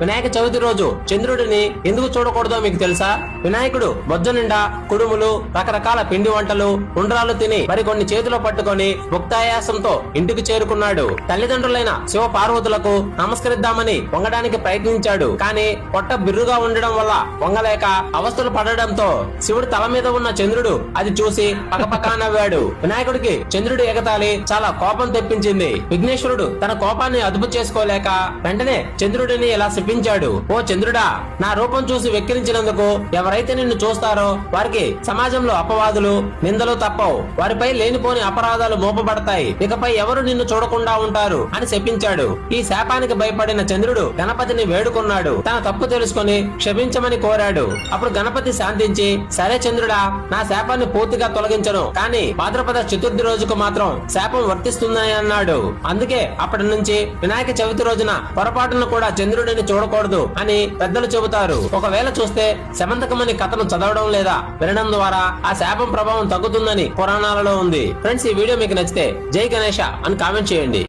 వినాయక చవితి రోజు చంద్రుడిని ఎందుకు చూడకూడదో మీకు తెలుసా? వినాయకుడు బొజ్జ నిండా కుడుములు రకరకాల పిండి వంటలు ఉండ్రాలు తిని మరికొన్ని చేతిలో పట్టుకొని ముక్తాయాసంతో ఇంటికి చేరుకున్నాడు. తల్లిదండ్రులైన శివ పార్వతులకు నమస్కరిద్దామని వంగడానికి ప్రయత్నించాడు. కానీ పొట్ట బిర్రుగా ఉండడం వల్ల వంగలేక అవస్థలు పడడంతో శివుడు తల మీద ఉన్న చంద్రుడు అది చూసి పక్కపక్క నవ్వాడు. వినాయకుడికి చంద్రుడి ఎగతాలి చాలా కోపం తెప్పించింది. విఘ్నేశ్వరుడు తన కోపాన్ని అదుపు చేసుకోలేక వెంటనే చంద్రుడిని ఇలా శపించాడు ఓ చంద్రుడా నా రూపం చూసి వెక్కిరించినందుకు ఎవరైతే నిన్ను చూస్తారో వారికి సమాజంలో అపవాదులు నిందలు తప్పవు. వారిపై లేనిపోని అపరాధాలు మోపబడతాయి. ఇకపై ఎవరు నిన్ను చూడకుండా ఉంటారు? అని శపించాడు. ఈ శాపానికి భయపడిన చంద్రుడు గణపతిని వేడుకున్నాడు. తన తప్పు తెలుసుకొని క్షమించమని కోరాడు. అప్పుడు గణపతి శాంతించి సరే చంద్రుడా నా శాపాన్ని పూర్తిగా తొలగించను. కానీ భాద్రపద చతుర్థి రోజుకు మాత్రం శాపం వర్తిస్తుందని అన్నాడు. అందుకే అప్పటి నుంచి వినాయక చవితి రోజున పొరపాటును కూడా చంద్రుడిని చూడకూడదు అని పెద్దలు చెబుతారు. ఒకవేళ చూస్తే శమంతకమని కథను చదవడం లేదా వినడం ద్వారా ఆ శాపం ప్రభావం తగ్గుతుందని పురాణాలలో ఉంది. ఫ్రెండ్స్ ఈ వీడియో మీకు నచ్చితే జై గణేష అని కామెంట్ చేయండి.